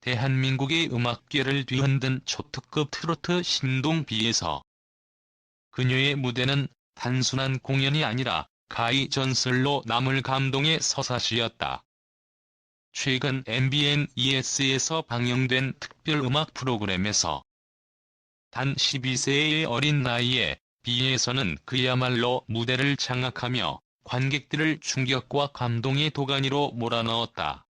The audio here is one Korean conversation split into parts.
대한민국의 음악계를 뒤흔든 초특급 트로트 신동 비에서 그녀의 무대는 단순한 공연이 아니라 가히 전설로 남을 감동의 서사시였다. 최근 MBN ES에서 방영된 특별음악 프로그램에서 단 12세의 어린 나이에 비에서는 그야말로 무대를 장악하며 관객들을 충격과 감동의 도가니로 몰아넣었다.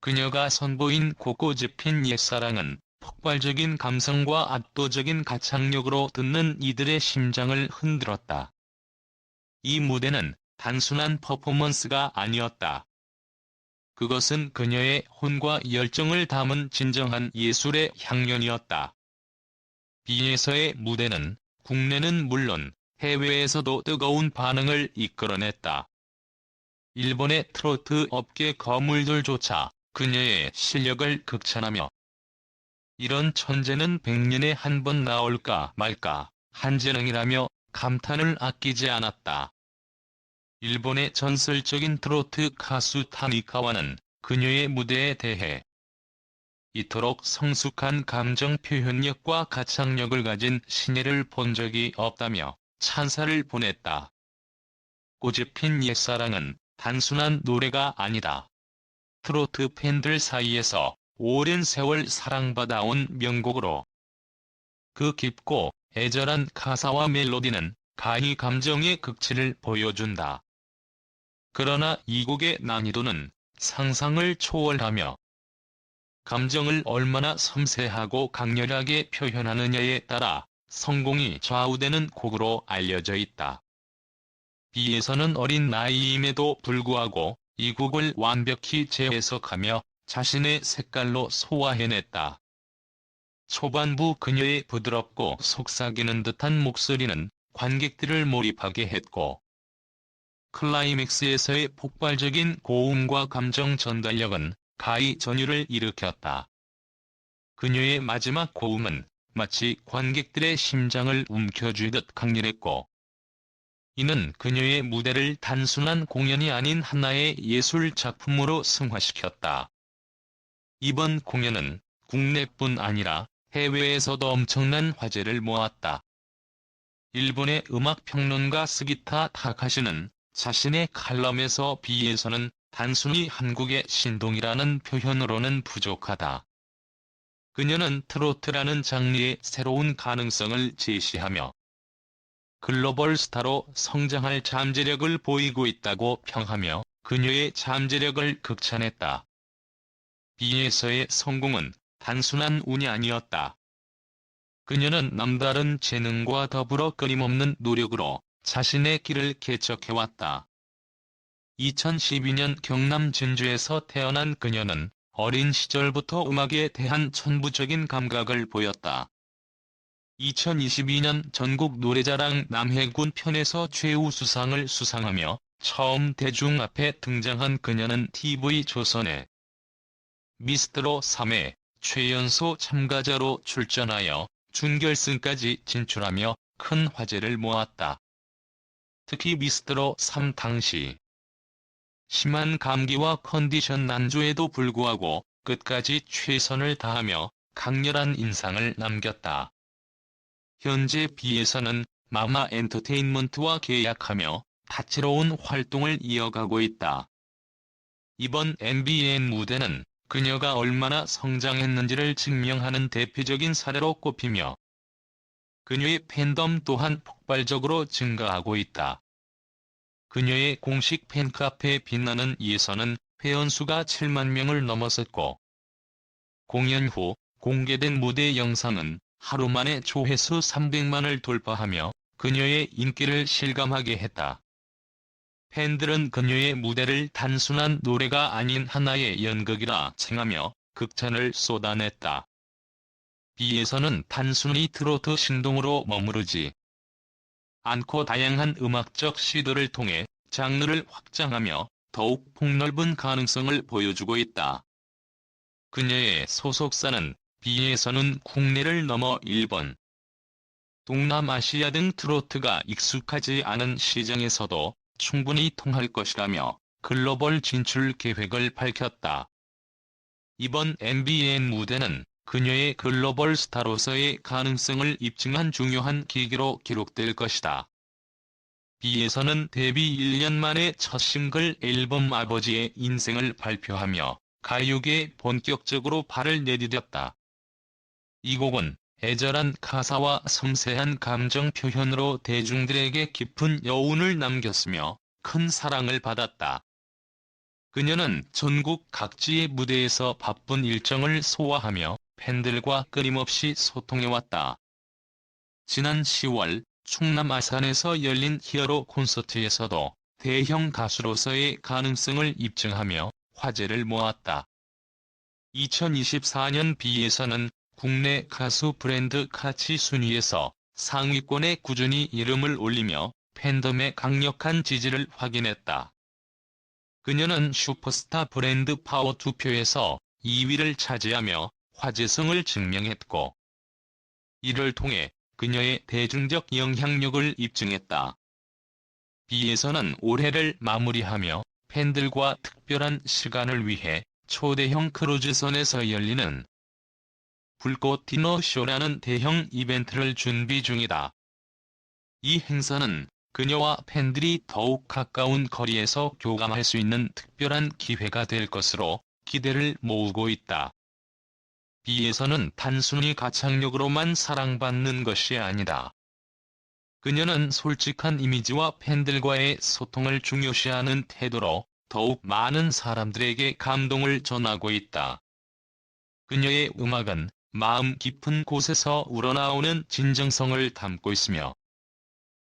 그녀가 선보인 곳곳 핀 옛사랑은 폭발적인 감성과 압도적인 가창력으로 듣는 이들의 심장을 흔들었다. 이 무대는 단순한 퍼포먼스가 아니었다. 그것은 그녀의 혼과 열정을 담은 진정한 예술의 향연이었다. 비에서의 무대는 국내는 물론 해외에서도 뜨거운 반응을 이끌어냈다. 일본의 트로트 업계 거물들조차 그녀의 실력을 극찬하며 이런 천재는 백년에 한 번 나올까 말까 한재능이라며 감탄을 아끼지 않았다. 일본의 전설적인 트로트 가수 타니카와는 그녀의 무대에 대해 이토록 성숙한 감정 표현력과 가창력을 가진 신예를 본 적이 없다며 찬사를 보냈다. 꼬집힌 옛사랑은 단순한 노래가 아니다. 트로트 팬들 사이에서 오랜 세월 사랑받아온 명곡으로 그 깊고 애절한 가사와 멜로디는 가히 감정의 극치를 보여준다. 그러나 이 곡의 난이도는 상상을 초월하며 감정을 얼마나 섬세하고 강렬하게 표현하느냐에 따라 성공이 좌우되는 곡으로 알려져 있다. 비에서는 어린 나이임에도 불구하고 이 곡을 완벽히 재해석하며 자신의 색깔로 소화해냈다. 초반부 그녀의 부드럽고 속삭이는 듯한 목소리는 관객들을 몰입하게 했고, 클라이맥스에서의 폭발적인 고음과 감정 전달력은 가히 전율을 일으켰다. 그녀의 마지막 고음은 마치 관객들의 심장을 움켜쥐듯 강렬했고, 이는 그녀의 무대를 단순한 공연이 아닌 하나의 예술 작품으로 승화시켰다. 이번 공연은 국내뿐 아니라 해외에서도 엄청난 화제를 모았다. 일본의 음악평론가 스기타 타카시는 자신의 칼럼에서 비에서는 단순히 한국의 신동이라는 표현으로는 부족하다. 그녀는 트로트라는 장르의 새로운 가능성을 제시하며 글로벌 스타로 성장할 잠재력을 보이고 있다고 평하며 그녀의 잠재력을 극찬했다. 비에서의 성공은 단순한 운이 아니었다. 그녀는 남다른 재능과 더불어 끊임없는 노력으로 자신의 길을 개척해왔다. 2012년 경남 진주에서 태어난 그녀는 어린 시절부터 음악에 대한 천부적인 감각을 보였다. 2022년 전국 노래자랑 남해군 편에서 최우수상을 수상하며 처음 대중 앞에 등장한 그녀는 TV조선에 미스트로 3회 최연소 참가자로 출전하여 준결승까지 진출하며 큰 화제를 모았다. 특히 미스트로 3 당시 심한 감기와 컨디션 난조에도 불구하고 끝까지 최선을 다하며 강렬한 인상을 남겼다. 현재 비에서는 마마 엔터테인먼트와 계약하며 다채로운 활동을 이어가고 있다. 이번 MBN 무대는 그녀가 얼마나 성장했는지를 증명하는 대표적인 사례로 꼽히며 그녀의 팬덤 또한 폭발적으로 증가하고 있다. 그녀의 공식 팬카페 빛나는 예선은 회원수가 7만 명을 넘어섰고 공연 후 공개된 무대 영상은 하루 만에 조회수 300만을 돌파하며 그녀의 인기를 실감하게 했다. 팬들은 그녀의 무대를 단순한 노래가 아닌 하나의 연극이라 칭하며 극찬을 쏟아냈다. 비에서는 단순히 트로트 신동으로 머무르지 않고 다양한 음악적 시도를 통해 장르를 확장하며 더욱 폭넓은 가능성을 보여주고 있다. 그녀의 소속사는 비에서는 국내를 넘어 일본, 동남아시아 등 트로트가 익숙하지 않은 시장에서도 충분히 통할 것이라며 글로벌 진출 계획을 밝혔다. 이번 MBN 무대는 그녀의 글로벌 스타로서의 가능성을 입증한 중요한 계기로 기록될 것이다. B에서는 데뷔 1년 만에 첫 싱글 앨범 아버지의 인생을 발표하며 가요계에 본격적으로 발을 내디뎠다. 이 곡은 애절한 가사와 섬세한 감정 표현으로 대중들에게 깊은 여운을 남겼으며 큰 사랑을 받았다. 그녀는 전국 각지의 무대에서 바쁜 일정을 소화하며 팬들과 끊임없이 소통해왔다. 지난 10월 충남 아산에서 열린 히어로 콘서트에서도 대형 가수로서의 가능성을 입증하며 화제를 모았다. 2024년 B에서는 국내 가수 브랜드 카치 순위에서 상위권에 꾸준히 이름을 올리며 팬덤의 강력한 지지를 확인했다. 그녀는 슈퍼스타 브랜드 파워 투표에서 2위를 차지하며 화제성을 증명했고, 이를 통해 그녀의 대중적 영향력을 입증했다. B에서는 올해를 마무리하며 팬들과 특별한 시간을 위해 초대형 크루즈선에서 열리는 불꽃 디너쇼라는 대형 이벤트를 준비 중이다. 이 행사는 그녀와 팬들이 더욱 가까운 거리에서 교감할 수 있는 특별한 기회가 될 것으로 기대를 모으고 있다. B에서는 단순히 가창력으로만 사랑받는 것이 아니다. 그녀는 솔직한 이미지와 팬들과의 소통을 중요시하는 태도로 더욱 많은 사람들에게 감동을 전하고 있다. 그녀의 음악은 마음 깊은 곳에서 우러나오는 진정성을 담고 있으며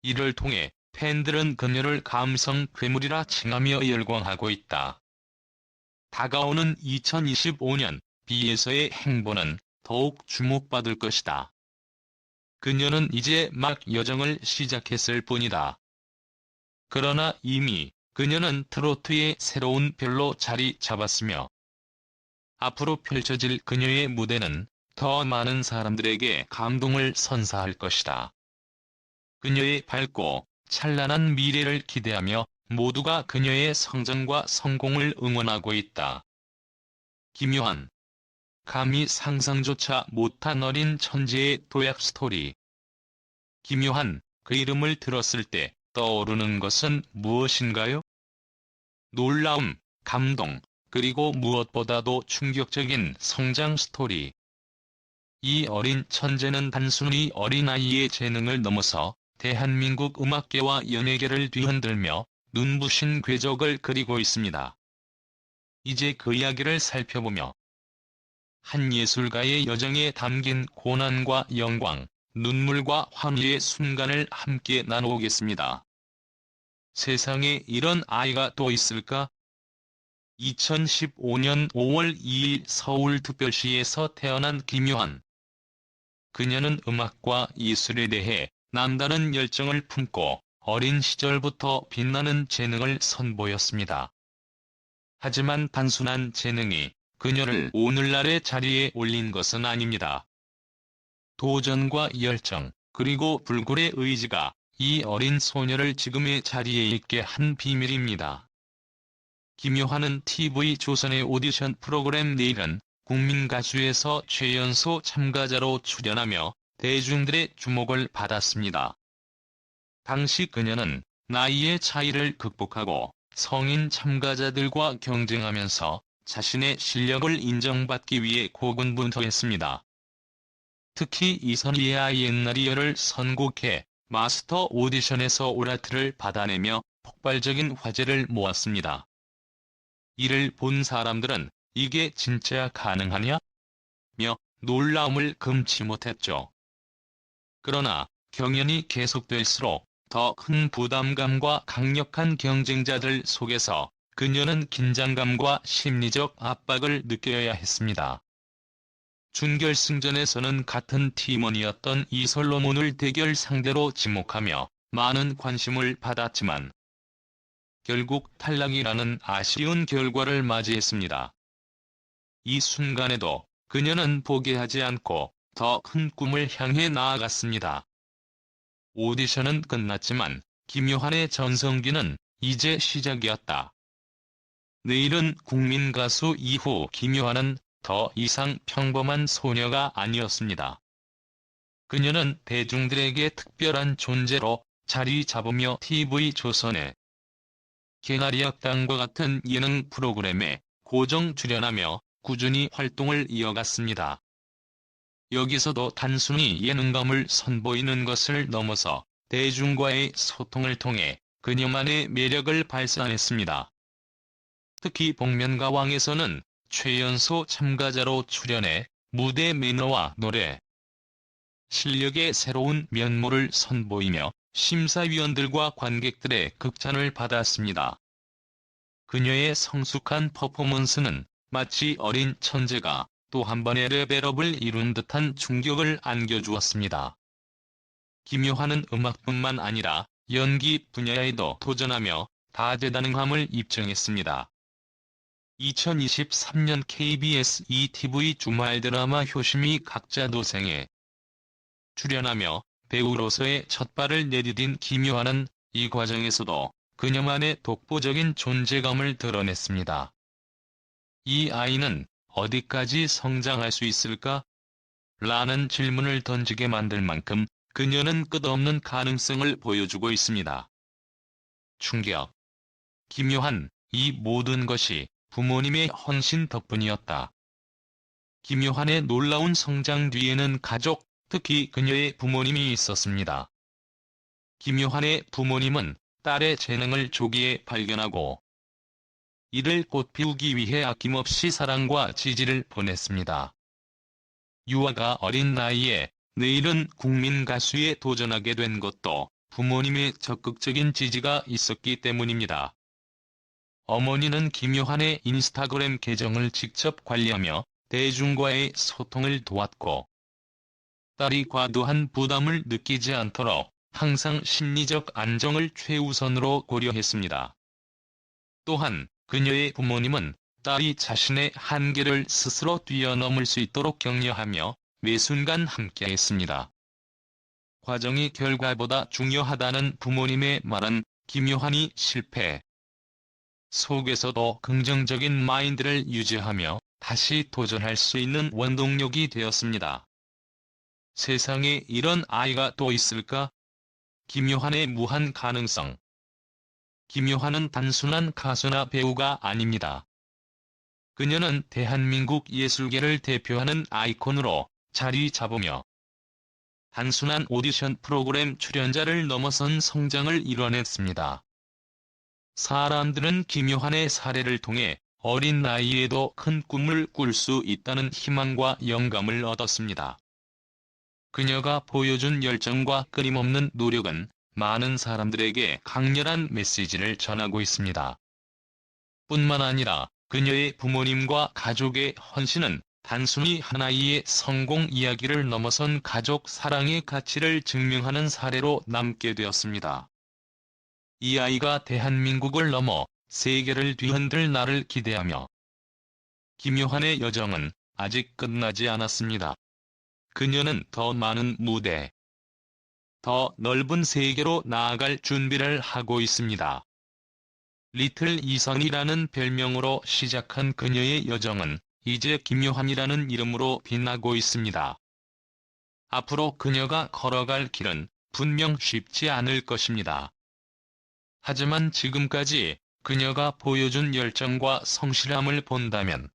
이를 통해 팬들은 그녀를 감성 괴물이라 칭하며 열광하고 있다. 다가오는 2025년 B에서의 행보는 더욱 주목받을 것이다. 그녀는 이제 막 여정을 시작했을 뿐이다. 그러나 이미 그녀는 트로트의 새로운 별로 자리 잡았으며 앞으로 펼쳐질 그녀의 무대는 더 많은 사람들에게 감동을 선사할 것이다. 그녀의 밝고 찬란한 미래를 기대하며 모두가 그녀의 성장과 성공을 응원하고 있다. 김요한 감히 상상조차 못한 어린 천재의 도약 스토리. 김요한, 그 이름을 들었을 때 떠오르는 것은 무엇인가요? 놀라움, 감동, 그리고 무엇보다도 충격적인 성장 스토리. 이 어린 천재는 단순히 어린아이의 재능을 넘어서 대한민국 음악계와 연예계를 뒤흔들며 눈부신 궤적을 그리고 있습니다. 이제 그 이야기를 살펴보며 한 예술가의 여정에 담긴 고난과 영광, 눈물과 환희의 순간을 함께 나누겠습니다. 세상에 이런 아이가 또 있을까? 2015년 5월 2일 서울특별시에서 태어난 김요한. 그녀는 음악과 예술에 대해 남다른 열정을 품고 어린 시절부터 빛나는 재능을 선보였습니다. 하지만 단순한 재능이 그녀를 오늘날의 자리에 올린 것은 아닙니다. 도전과 열정, 그리고 불굴의 의지가 이 어린 소녀를 지금의 자리에 있게 한 비밀입니다. 김요한은 TV조선의 오디션 프로그램 내일은 국민가수에서 최연소 참가자로 출연하며 대중들의 주목을 받았습니다. 당시 그녀는 나이의 차이를 극복하고 성인 참가자들과 경쟁하면서 자신의 실력을 인정받기 위해 고군분투했습니다. 특히 이선희의 옛날이여를 선곡해 마스터 오디션에서 오라트를 받아내며 폭발적인 화제를 모았습니다. 이를 본 사람들은 이게 진짜 가능하냐? 며 놀라움을 금치 못했죠. 그러나 경연이 계속될수록 더 큰 부담감과 강력한 경쟁자들 속에서 그녀는 긴장감과 심리적 압박을 느껴야 했습니다. 준결승전에서는 같은 팀원이었던 이솔로몬을 대결 상대로 지목하며 많은 관심을 받았지만 결국 탈락이라는 아쉬운 결과를 맞이했습니다. 이 순간에도 그녀는 포기하지 않고 더 큰 꿈을 향해 나아갔습니다. 오디션은 끝났지만 김요한의 전성기는 이제 시작이었다. 내일은 국민 가수 이후 김요한은 더 이상 평범한 소녀가 아니었습니다. 그녀는 대중들에게 특별한 존재로 자리 잡으며 TV조선의 개나리 학당과 같은 예능 프로그램에 고정 출연하며 꾸준히 활동을 이어갔습니다. 여기서도 단순히 예능감을 선보이는 것을 넘어서 대중과의 소통을 통해 그녀만의 매력을 발산했습니다. 특히 복면가왕에서는 최연소 참가자로 출연해 무대 매너와 노래, 실력의 새로운 면모를 선보이며 심사위원들과 관객들의 극찬을 받았습니다. 그녀의 성숙한 퍼포먼스는 마치 어린 천재가 또 한 번의 레벨업을 이룬 듯한 충격을 안겨주었습니다. 김요한은 음악뿐만 아니라 연기 분야에도 도전하며 다재다능함을 입증했습니다. 2023년 KBS ETV 주말 드라마 효심이 각자 도생에 출연하며 배우로서의 첫 발을 내디딘 김요한은 이 과정에서도 그녀만의 독보적인 존재감을 드러냈습니다. 이 아이는 어디까지 성장할 수 있을까? 라는 질문을 던지게 만들 만큼 그녀는 끝없는 가능성을 보여주고 있습니다. 충격. 김요한, 이 모든 것이 부모님의 헌신 덕분이었다. 김요한의 놀라운 성장 뒤에는 가족, 특히 그녀의 부모님이 있었습니다. 김요한의 부모님은 딸의 재능을 조기에 발견하고 이를 꽃피우기 위해 아낌없이 사랑과 지지를 보냈습니다. 유아가 어린 나이에 내일은 국민 가수에 도전하게 된 것도 부모님의 적극적인 지지가 있었기 때문입니다. 어머니는 김요한의 인스타그램 계정을 직접 관리하며 대중과의 소통을 도왔고 딸이 과도한 부담을 느끼지 않도록 항상 심리적 안정을 최우선으로 고려했습니다. 또한 그녀의 부모님은 딸이 자신의 한계를 스스로 뛰어넘을 수 있도록 격려하며 매 순간 함께했습니다. 과정이 결과보다 중요하다는 부모님의 말은 김요한이 실패 속에서도 긍정적인 마인드를 유지하며 다시 도전할 수 있는 원동력이 되었습니다. 세상에 이런 아이가 또 있을까? 김요한의 무한 가능성 김요한은 단순한 가수나 배우가 아닙니다. 그녀는 대한민국 예술계를 대표하는 아이콘으로 자리 잡으며 단순한 오디션 프로그램 출연자를 넘어선 성장을 이뤄냈습니다. 사람들은 김요한의 사례를 통해 어린 나이에도 큰 꿈을 꿀 수 있다는 희망과 영감을 얻었습니다. 그녀가 보여준 열정과 끊임없는 노력은 많은 사람들에게 강렬한 메시지를 전하고 있습니다. 뿐만 아니라 그녀의 부모님과 가족의 헌신은 단순히 하나의 성공 이야기를 넘어선 가족 사랑의 가치를 증명하는 사례로 남게 되었습니다. 이 아이가 대한민국을 넘어 세계를 뒤흔들 날을 기대하며 김요한의 여정은 아직 끝나지 않았습니다. 그녀는 더 많은 무대, 더 넓은 세계로 나아갈 준비를 하고 있습니다. 리틀 이선이라는 별명으로 시작한 그녀의 여정은 이제 김요한이라는 이름으로 빛나고 있습니다. 앞으로 그녀가 걸어갈 길은 분명 쉽지 않을 것입니다. 하지만 지금까지 그녀가 보여준 열정과 성실함을 본다면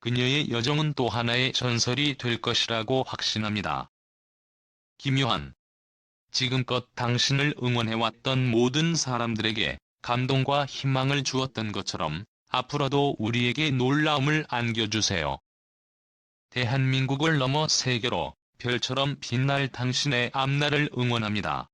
그녀의 여정은 또 하나의 전설이 될 것이라고 확신합니다. 김요한 지금껏 당신을 응원해왔던 모든 사람들에게 감동과 희망을 주었던 것처럼 앞으로도 우리에게 놀라움을 안겨주세요. 대한민국을 넘어 세계로 별처럼 빛날 당신의 앞날을 응원합니다.